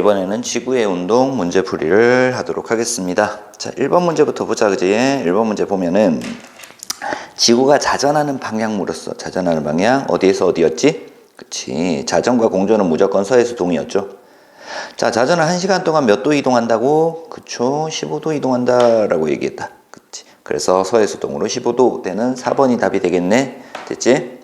이번에는 지구의 운동 문제풀이를 하도록 하겠습니다. 자, 1번 문제부터 보자, 그지? 1번 문제 보면은 지구가 자전하는 방향으로서 자전하는 방향 어디에서 어디였지? 그치. 자전과 공전은 무조건 서에서 동이었죠. 자, 자전은 1시간 동안 몇 도 이동한다고? 그쵸. 15도 이동한다라고 얘기했다. 그치. 그래서 서에서 동으로 15도 되는 4번이 답이 되겠네. 됐지?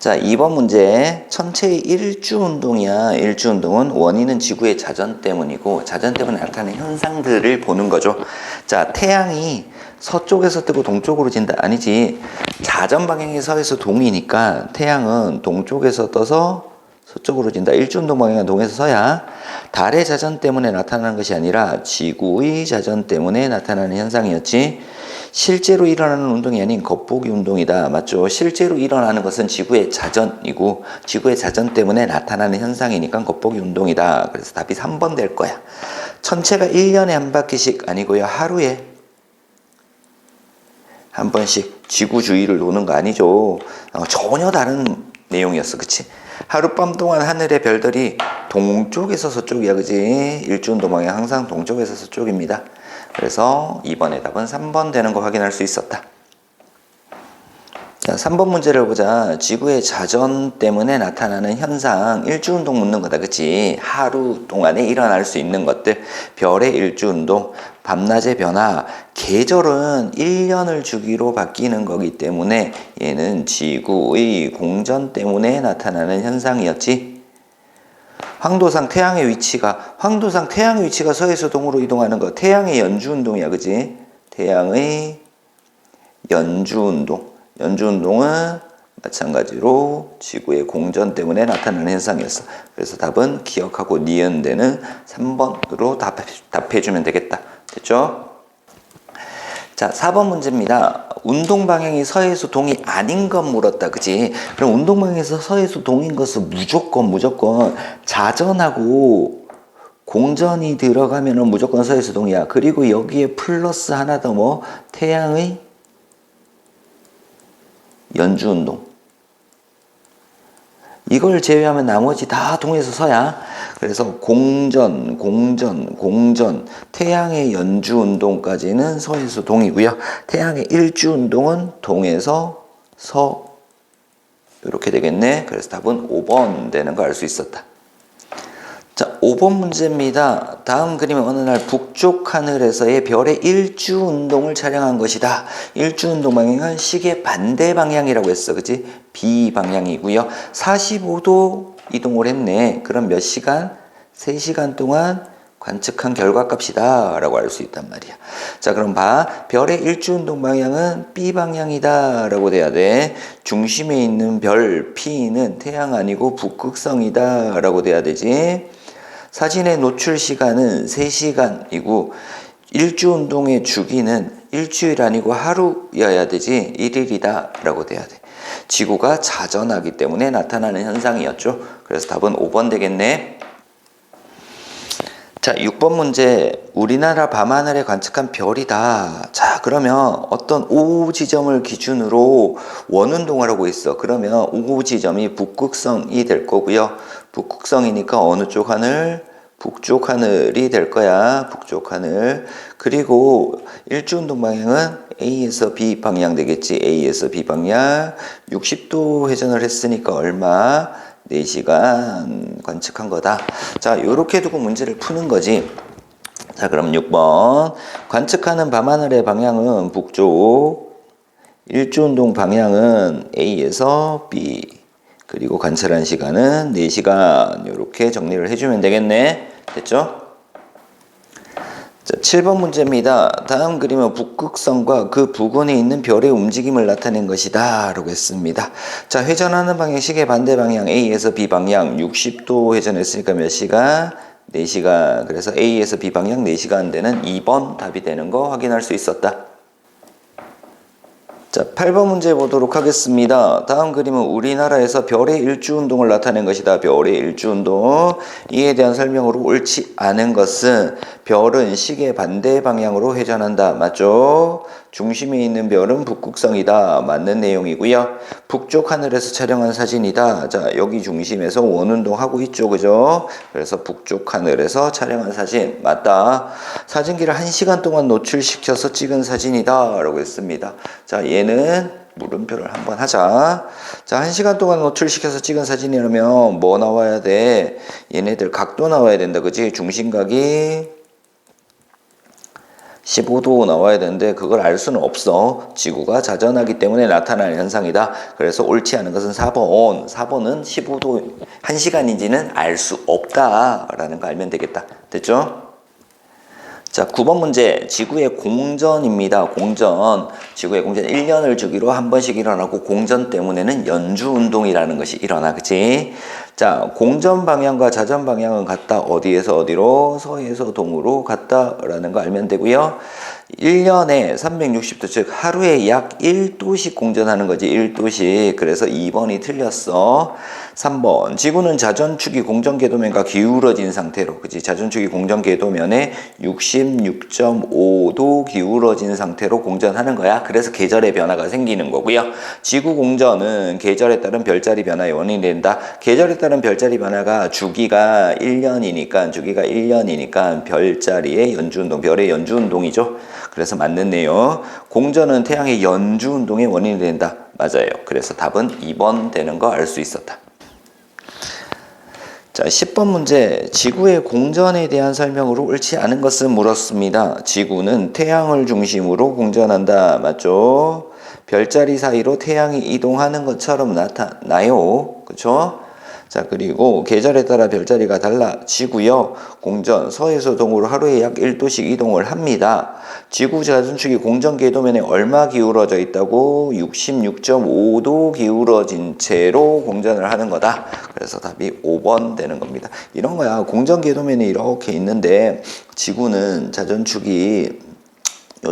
자, 2번 문제. 천체의 일주 운동이야. 일주 운동은 원인은 지구의 자전 때문이고, 자전 때문에 나타나는 현상들을 보는 거죠. 자, 태양이 서쪽에서 뜨고 동쪽으로 진다. 아니지. 자전 방향이 서에서 동이니까 태양은 동쪽에서 떠서 서쪽으로 진다. 일주 운동 방향은 동에서 서야. 달의 자전 때문에 나타나는 것이 아니라 지구의 자전 때문에 나타나는 현상이었지. 실제로 일어나는 운동이 아닌 겉보기 운동이다. 맞죠? 실제로 일어나는 것은 지구의 자전이고 지구의 자전 때문에 나타나는 현상이니까 겉보기 운동이다. 그래서 답이 3번 될 거야. 천체가 1년에 한 바퀴씩 아니고요. 하루에 한 번씩 지구 주위를 도는 거 아니죠. 어, 전혀 다른 내용이었어. 그치? 하룻밤 동안 하늘의 별들이 동쪽에서 서쪽이야. 그지? 일주운동 방향 항상 동쪽에서 서쪽입니다. 그래서 이번의 답은 3번 되는 거 확인할 수 있었다. 자, 3번 문제를 보자. 지구의 자전 때문에 나타나는 현상, 일주운동 묻는 거다. 그치? 하루 동안에 일어날 수 있는 것들, 별의 일주운동, 밤낮의 변화, 계절은 1년을 주기로 바뀌는 거기 때문에 얘는 지구의 공전 때문에 나타나는 현상이었지. 황도상 태양의 위치가 황도상 태양의 위치가 서에서 동으로 이동하는 거 태양의 연주 운동이야 그지? 태양의 연주 운동. 연주 운동은 마찬가지로 지구의 공전 때문에 나타나는 현상이었어. 그래서 답은 기억하고 니은되는 3번으로 답, 답해주면 되겠다. 됐죠? 자, 4번 문제입니다. 운동 방향이 서에서 동이 아닌 것 물었다. 그지? 그럼 운동 방향에서 서에서 동인 것은 무조건 무조건 자전하고 공전이 들어가면은 무조건 서에서 동이야. 그리고 여기에 플러스 하나 더 뭐 태양의 연주 운동. 이걸 제외하면 나머지 다 동에서 서야. 그래서 공전, 공전, 공전, 태양의 연주 운동까지는 서에서 동이고요. 태양의 일주 운동은 동에서 서. 이렇게 되겠네. 그래서 답은 5번 되는 거 알 수 있었다. 자, 5번 문제입니다. 다음 그림은 어느 날 북쪽 하늘에서의 별의 일주 운동을 촬영한 것이다. 일주 운동 방향은 시계 반대 방향이라고 했어. 그지? 비방향이고요. 45도 이동을 했네. 그럼 몇 시간? 3시간 동안 관측한 결과값이다. 라고 알 수 있단 말이야. 자, 그럼 봐. 별의 일주 운동 방향은 B방향이다. 라고 돼야 돼. 중심에 있는 별 P는 태양 아니고 북극성이다. 라고 돼야 되지. 사진의 노출 시간은 3시간이고 일주 운동의 주기는 일주일 아니고 하루여야 되지 1일이다 라고 돼야 돼. 지구가 자전하기 때문에 나타나는 현상이었죠. 그래서 답은 5번 되겠네. 자, 6번 문제. 우리나라 밤하늘에 관측한 별이다. 자, 그러면 어떤 O 지점을 기준으로 원운동을 하고 있어. 그러면 O 지점이 북극성이 될 거고요. 북극성이니까 어느 쪽 하늘? 북쪽 하늘이 될 거야. 북쪽 하늘. 그리고 일주 운동 방향은 A에서 B 방향 되겠지. A에서 B 방향. 60도 회전을 했으니까 얼마? 4시간 관측한 거다. 자, 이렇게 두고 문제를 푸는 거지. 자, 그럼 6번. 관측하는 밤하늘의 방향은 북쪽. 일주 운동 방향은 A에서 B. 그리고 관찰한 시간은 4시간. 이렇게 정리를 해주면 되겠네. 됐죠? 자, 7번 문제입니다. 다음 그림은 북극성과 그 부근에 있는 별의 움직임을 나타낸 것이다. 라고 했습니다. 자, 회전하는 방향, 시계 반대 방향, A에서 B 방향, 60도 회전했으니까 몇 시간? 4시간. 그래서 A에서 B 방향 4시간 되는 2번 답이 되는 거 확인할 수 있었다. 자, 8번 문제 보도록 하겠습니다. 다음 그림은 우리나라에서 별의 일주 운동을 나타낸 것이다. 별의 일주 운동. 이에 대한 설명으로 옳지 않은 것은 별은 시계 반대 방향으로 회전한다. 맞죠? 중심에 있는 별은 북극성이다. 맞는 내용이고요. 북쪽 하늘에서 촬영한 사진이다. 자, 여기 중심에서 원운동 하고 있죠. 그죠? 그래서 북쪽 하늘에서 촬영한 사진. 맞다. 사진기를 1시간 동안 노출시켜서 찍은 사진이다. 라고 했습니다. 자, 얘는 물음표를 한번 하자. 자, 한 시간 동안 노출시켜서 찍은 사진이라면 뭐 나와야 돼? 얘네들 각도 나와야 된다. 그지? 중심각이 15도 나와야 되는데 그걸 알 수는 없어. 지구가 자전하기 때문에 나타나는 현상이다. 그래서 옳지 않은 것은 4번. 4번은 15도 1시간인지는 알 수 없다라는 거 알면 되겠다. 됐죠? 자, 9번 문제. 지구의 공전입니다. 공전. 지구의 공전 1년을 주기로 한 번씩 일어나고 공전 때문에는 연주 운동이라는 것이 일어나. 그치? 자, 공전 방향과 자전 방향은 같다. 어디에서 어디로? 서에서 동으로 같다라는 거 알면 되고요. 1년에 360도 즉 하루에 약 1도씩 공전하는 거지 1도씩. 그래서 2번이 틀렸어. 3번. 지구는 자전축이 공전궤도면과 기울어진 상태로 그지? 자전축이 공전궤도면에 66.5도 기울어진 상태로 공전하는 거야. 그래서 계절의 변화가 생기는 거고요. 지구 공전은 계절에 따른 별자리 변화의 원인이 된다. 계절에 따른 별자리 변화가 주기가 1년이니까 주기가 1년이니까 별자리의 연주운동 별의 연주운동이죠 그래서 맞는 내용. 공전은 태양의 연주 운동의 원인이 된다. 맞아요. 그래서 답은 2번 되는 거 알 수 있었다. 자, 10번 문제. 지구의 공전에 대한 설명으로 옳지 않은 것은 물었습니다. 지구는 태양을 중심으로 공전한다. 맞죠? 별자리 사이로 태양이 이동하는 것처럼 나타나요. 그렇죠? 자, 그리고 계절에 따라 별자리가 달라지고요. 공전 서에서 동으로 하루에 약 1도씩 이동을 합니다. 지구 자전축이 공전 궤도면에 얼마 기울어져 있다고 66.5도 기울어진 채로 공전을 하는 거다. 그래서 답이 5번 되는 겁니다. 이런 거야. 공전 궤도면에 이렇게 있는데 지구는 자전축이 요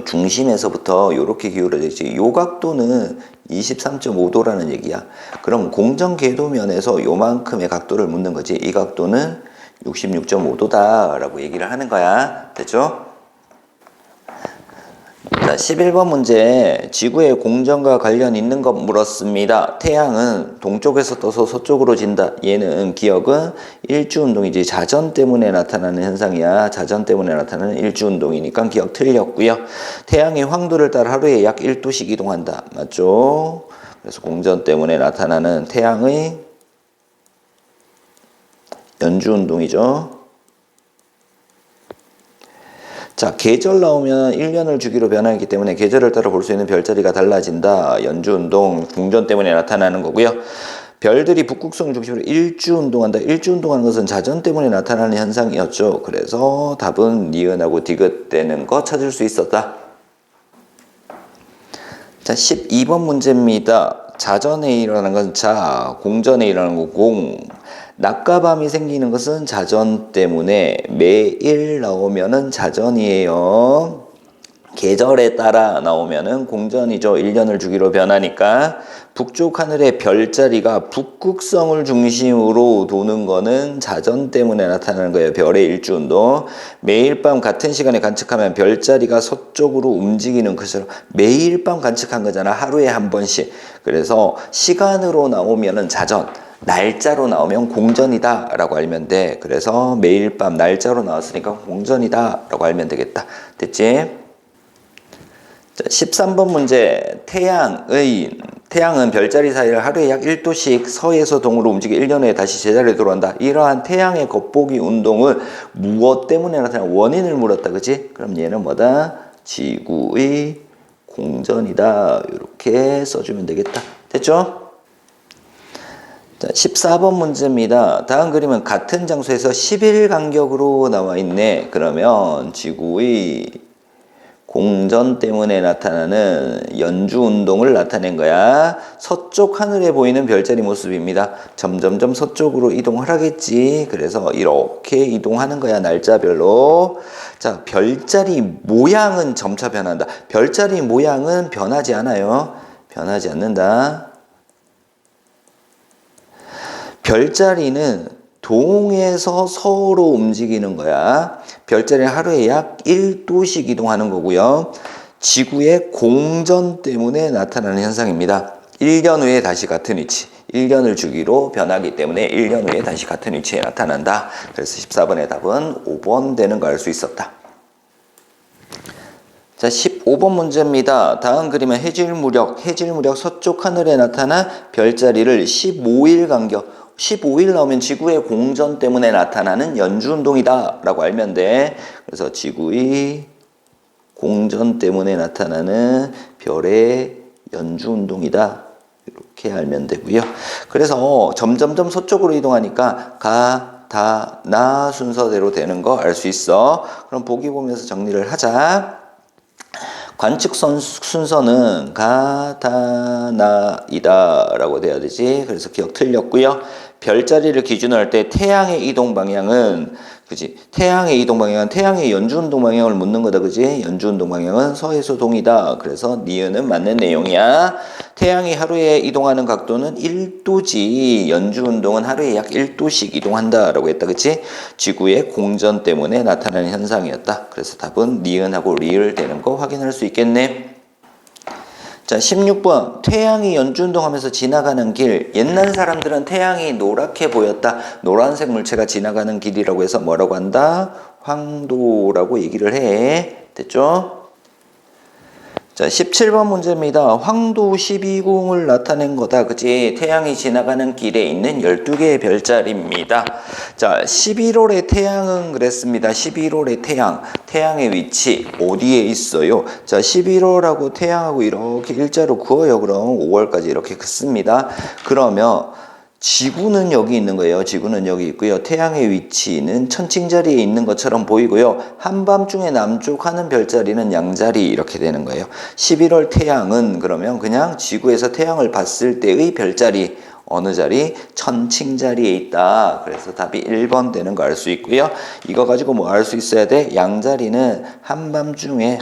중심에서부터 이렇게 기울어져 있지. 요 각도는 23.5도라는 얘기야. 그럼 공정 궤도면에서 요만큼의 각도를 묻는 거지. 이 각도는 66.5도다 라고 얘기를 하는 거야. 됐죠? 자, 11번 문제. 지구의 공전과 관련 있는 것 물었습니다. 태양은 동쪽에서 떠서 서쪽으로 진다. 얘는 기억은 일주운동이지. 자전 때문에 나타나는 현상이야. 자전 때문에 나타나는 일주운동이니까 기억 틀렸고요. 태양의 황도를 따라 하루에 약 1도씩 이동한다. 맞죠? 그래서 공전 때문에 나타나는 태양의 연주운동이죠. 자, 계절 나오면 1년을 주기로 변하기 때문에 계절을 따라 볼 수 있는 별자리가 달라진다. 연주 운동, 궁전 때문에 나타나는 거고요. 별들이 북극성 중심으로 일주 운동한다. 일주 운동하는 것은 자전 때문에 나타나는 현상이었죠. 그래서 답은 니은하고 디귿 되는 거 찾을 수 있었다. 자, 12번 문제입니다. 자전에 일어나는 건 자, 공전에 일어나는 거 공. 낮과 밤이 생기는 것은 자전 때문에 매일 나오면은 자전이에요. 계절에 따라 나오면은 공전이죠. 1년을 주기로 변하니까 북쪽 하늘의 별자리가 북극성을 중심으로 도는 거는 자전 때문에 나타나는 거예요. 별의 일주 운동. 매일 밤 같은 시간에 관측하면 별자리가 서쪽으로 움직이는 것처럼 매일 밤 관측한 거잖아. 하루에 한 번씩. 그래서 시간으로 나오면은 자전. 날짜로 나오면 공전이다 라고 알면 돼. 그래서 매일 밤 날짜로 나왔으니까 공전이다 라고 알면 되겠다. 됐지? 자, 13번 문제. 태양의, 태양은 별자리 사이를 하루에 약 1도씩 서에서 동으로 움직여 1년 후에 다시 제자리에 들어온다. 이러한 태양의 겉보기 운동을 무엇 때문에 나타나 원인을 물었다. 그치? 그럼 얘는 뭐다? 지구의 공전이다. 이렇게 써주면 되겠다. 됐죠? 자, 14번 문제입니다. 다음 그림은 같은 장소에서 10일 간격으로 나와 있네. 그러면 지구의 공전 때문에 나타나는 연주 운동을 나타낸 거야. 서쪽 하늘에 보이는 별자리 모습입니다. 점점점 서쪽으로 이동을 하겠지. 그래서 이렇게 이동하는 거야. 날짜별로. 자, 별자리 모양은 점차 변한다. 별자리 모양은 변하지 않아요. 변하지 않는다. 별자리는 동에서 서로 움직이는 거야. 별자리는 하루에 약 1도씩 이동하는 거고요. 지구의 공전 때문에 나타나는 현상입니다. 1년 후에 다시 같은 위치. 1년을 주기로 변하기 때문에 1년 후에 다시 같은 위치에 나타난다. 그래서 14번의 답은 5번 되는 걸 알 수 있었다. 자, 15번 문제입니다. 다음 그림은 해질 무력, 해질 무력 서쪽 하늘에 나타난 별자리를 15일 간격, 15일 나오면 지구의 공전 때문에 나타나는 연주 운동이다 라고 알면 돼. 그래서 지구의 공전 때문에 나타나는 별의 연주 운동이다. 이렇게 알면 되고요. 그래서 점점점 서쪽으로 이동하니까 가, 다, 나 순서대로 되는 거 알 수 있어. 그럼 보기 보면서 정리를 하자. 관측 선- 순서는 가다나이다 라고 돼야 되지. 그래서 기억 틀렸고요. 별자리를 기준으로 할 때 태양의 이동 방향은 그지? 태양의 이동 방향은 태양의 연주 운동 방향을 묻는 거다 그지? 연주 운동 방향은 서에서 동이다. 그래서 니은은 맞는 내용이야. 태양이 하루에 이동하는 각도는 1도지. 연주 운동은 하루에 약 1도씩 이동한다 라고 했다 그치? 지구의 공전 때문에 나타나는 현상이었다. 그래서 답은 니은하고 리을 되는 거 확인할 수 있겠네 자, 16번. 태양이 연주운동하면서 지나가는 길. 옛날 사람들은 태양이 노랗게 보였다. 노란색 물체가 지나가는 길이라고 해서 뭐라고 한다? 황도라고 얘기를 해. 됐죠? 자, 17번 문제입니다. 황도 12궁을 나타낸 거다. 그치? 태양이 지나가는 길에 있는 12개의 별자리입니다. 자, 11월의 태양은 그랬습니다. 11월의 태양. 태양의 위치 어디에 있어요? 자, 11월하고 태양하고 이렇게 일자로 그어요. 그럼 5월까지 이렇게 긋습니다. 그러면 지구는 여기 있는 거예요. 지구는 여기 있고요. 태양의 위치는 천칭자리에 있는 것처럼 보이고요. 한밤중에 남쪽 하는 별자리는 양자리 이렇게 되는 거예요. 11월 태양은 그러면 그냥 지구에서 태양을 봤을 때의 별자리 어느 자리? 천칭 자리에 있다. 그래서 답이 1번 되는 거 알 수 있고요. 이거 가지고 뭐 알 수 있어야 돼? 양자리는 한밤중에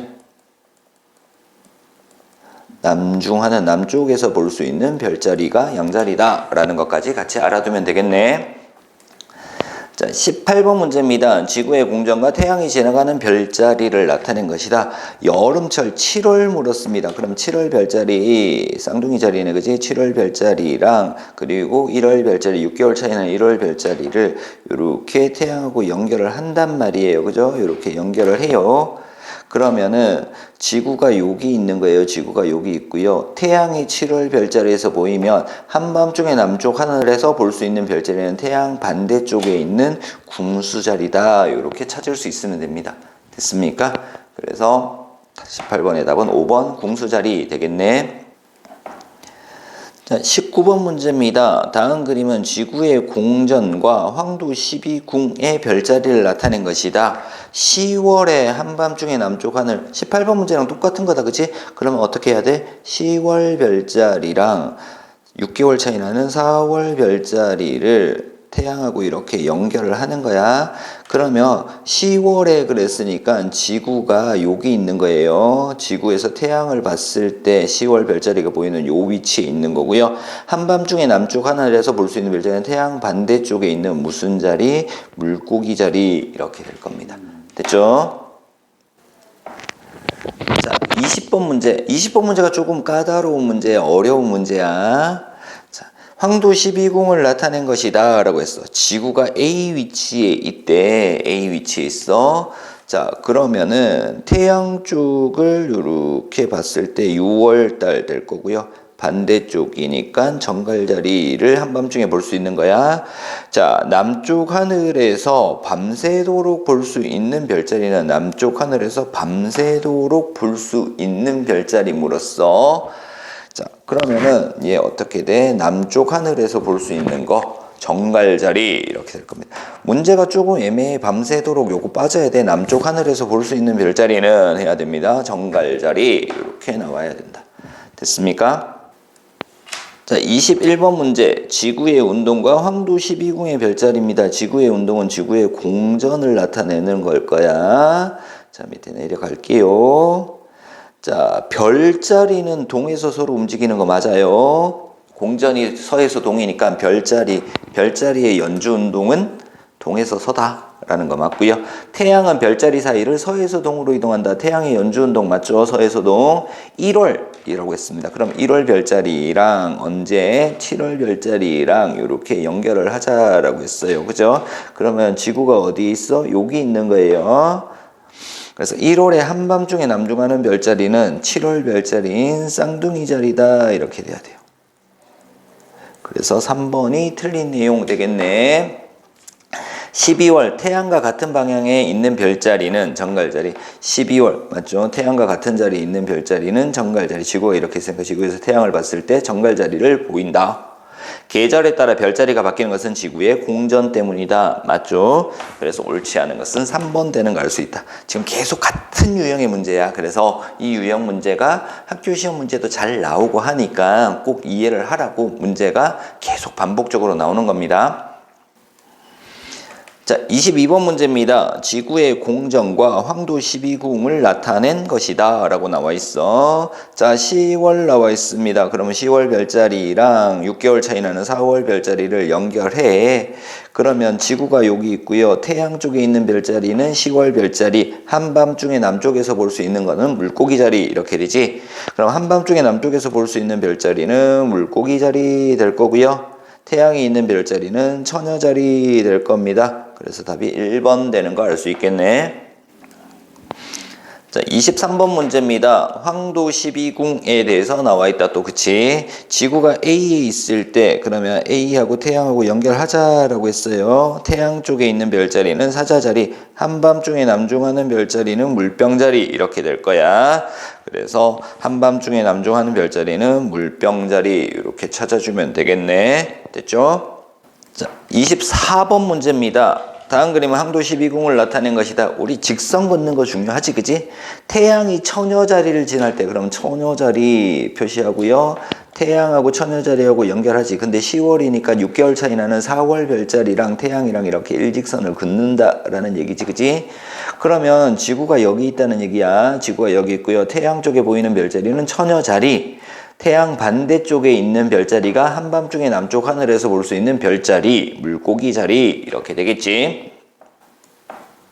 남중하는 남쪽에서 볼 수 있는 별자리가 양자리다 라는 것까지 같이 알아두면 되겠네. 자, 18번 문제입니다. 지구의 공전과 태양이 지나가는 별자리를 나타낸 것이다. 여름철 7월 물었습니다. 그럼 7월 별자리, 쌍둥이 자리네, 그지? 7월 별자리랑 그리고 1월 별자리, 6개월 차이나는 1월 별자리를 이렇게 태양하고 연결을 한단 말이에요. 그죠? 이렇게 연결을 해요. 그러면은 지구가 여기 있는 거예요. 지구가 여기 있고요. 태양이 7월 별자리에서 보이면 한밤중에 남쪽 하늘에서 볼 수 있는 별자리는 태양 반대쪽에 있는 궁수자리다. 이렇게 찾을 수 있으면 됩니다. 됐습니까? 그래서 18번의 답은 5번 궁수자리 되겠네. 자, 19번 문제입니다. 다음 그림은 지구의 공전과 황도 12궁의 별자리를 나타낸 것이다. 10월에 한밤중에 남쪽 하늘 18번 문제랑 똑같은 거다. 그치? 그러면 어떻게 해야 돼? 10월 별자리랑 6개월 차이 나는 4월 별자리를 태양하고 이렇게 연결을 하는 거야. 그러면 10월에 그랬으니까 지구가 여기 있는 거예요. 지구에서 태양을 봤을 때 10월 별자리가 보이는 요 위치에 있는 거고요. 한밤중에 남쪽 하늘에서 볼 수 있는 별자리는 태양 반대쪽에 있는 무슨 자리? 물고기 자리 이렇게 될 겁니다. 됐죠? 자, 20번 문제. 20번 문제가 조금 까다로운 문제, 어려운 문제야. 자, 황도 12궁을 나타낸 것이다. 라고 했어. 지구가 A 위치에 있대. A 위치에 있어. 자, 그러면은 태양 쪽을 이렇게 봤을 때 6월 달 될 거고요. 반대쪽이니까 정갈자리를 한밤중에 볼 수 있는 거야. 자, 남쪽 하늘에서 밤새도록 볼 수 있는 별자리는 남쪽 하늘에서 밤새도록 볼 수 있는 별자리물었어. 자, 그러면은 얘 어떻게 돼? 남쪽 하늘에서 볼 수 있는 거 정갈자리 이렇게 될 겁니다. 문제가 조금 애매해. 밤새도록 요거 빠져야 돼. 남쪽 하늘에서 볼 수 있는 별자리는 해야 됩니다. 정갈자리 이렇게 나와야 된다. 됐습니까? 자, 21번 문제. 지구의 운동과 황도 12궁의 별자리입니다. 지구의 운동은 지구의 공전을 나타내는 걸 거야. 자, 밑에 내려갈게요. 자, 별자리는 동에서 서로 움직이는 거 맞아요. 공전이 서에서 동이니까 별자리, 별자리의 연주 운동은 동에서 서다라는 거 맞고요. 태양은 별자리 사이를 서에서 동으로 이동한다. 태양의 연주 운동 맞죠? 서에서 동 1월이라고 했습니다. 그럼 1월 별자리랑 언제 7월 별자리랑 이렇게 연결을 하자라고 했어요. 그죠? 그러면 지구가 어디 있어? 여기 있는 거예요. 그래서 1월에 한밤중에 남중하는 별자리는 7월 별자리인 쌍둥이 자리다 이렇게 돼야 돼요. 그래서 3번이 틀린 내용 되겠네. 12월 태양과 같은 방향에 있는 별자리는 정갈자리 12월 맞죠? 태양과 같은 자리에 있는 별자리는 정갈자리 지구가 이렇게 있으니까 지구에서 태양을 봤을 때 정갈자리를 보인다. 계절에 따라 별자리가 바뀌는 것은 지구의 공전 때문이다. 맞죠? 그래서 옳지 않은 것은 3번 되는 거알수 있다. 지금 계속 같은 유형의 문제야. 그래서 이 유형 문제가 학교 시험 문제도 잘 나오고 하니까 꼭 이해를 하라고 문제가 계속 반복적으로 나오는 겁니다. 자, 22번 문제입니다. 지구의 공전과 황도 12궁을 나타낸 것이다. 라고 나와 있어. 자, 10월 나와 있습니다. 그러면 10월 별자리랑 6개월 차이 나는 4월 별자리를 연결해. 그러면 지구가 여기 있고요. 태양 쪽에 있는 별자리는 10월 별자리. 한밤중에 남쪽에서 볼 수 있는 거는 물고기 자리. 이렇게 되지. 그럼 한밤중에 남쪽에서 볼 수 있는 별자리는 물고기 자리 될 거고요. 태양이 있는 별자리는 처녀 자리 될 겁니다. 그래서 답이 1번 되는 거 알 수 있겠네. 자, 23번 문제입니다. 황도 12궁에 대해서 나와 있다. 또 그치? 지구가 A에 있을 때 그러면 A하고 태양하고 연결하자라고 했어요. 태양 쪽에 있는 별자리는 사자자리, 한밤중에 남중하는 별자리는 물병자리 이렇게 될 거야. 그래서 한밤중에 남중하는 별자리는 물병자리 이렇게 찾아주면 되겠네. 됐죠? 자, 24번 문제입니다. 다음 그림은 항도 12궁을 나타낸 것이다. 우리 직선 긋는 거 중요하지, 그지? 태양이 처녀 자리를 지날 때, 그럼 처녀 자리 표시하고요. 태양하고 처녀 자리하고 연결하지. 근데 10월이니까 6개월 차이 나는 4월 별자리랑 태양이랑 이렇게 일직선을 긋는다라는 얘기지, 그지? 그러면 지구가 여기 있다는 얘기야. 지구가 여기 있고요. 태양 쪽에 보이는 별자리는 처녀 자리. 태양 반대쪽에 있는 별자리가 한밤중에 남쪽 하늘에서 볼 수 있는 별자리, 물고기 자리 이렇게 되겠지.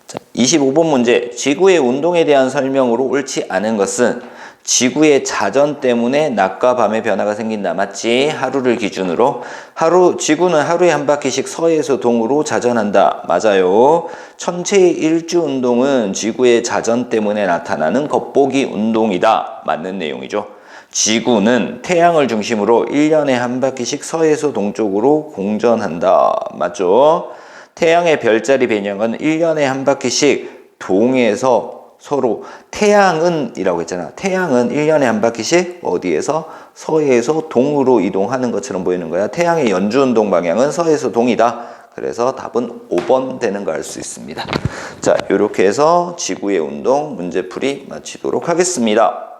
자, 25번 문제. 지구의 운동에 대한 설명으로 옳지 않은 것은 지구의 자전 때문에 낮과 밤의 변화가 생긴다. 맞지? 하루를 기준으로. 하루, 지구는 하루에 한 바퀴씩 서에서 동으로 자전한다. 맞아요. 천체의 일주 운동은 지구의 자전 때문에 나타나는 겉보기 운동이다. 맞는 내용이죠. 지구는 태양을 중심으로 1년에 한 바퀴씩 서에서 동쪽으로 공전한다. 맞죠? 태양의 별자리 배경은 1년에 한 바퀴씩 동에서 서로 태양은 이라고 했잖아. 태양은 1년에 한 바퀴씩 어디에서 서에서 동으로 이동하는 것처럼 보이는 거야. 태양의 연주 운동 방향은 서에서 동이다. 그래서 답은 5번 되는 거 알 수 있습니다. 자, 이렇게 해서 지구의 운동 문제풀이 마치도록 하겠습니다.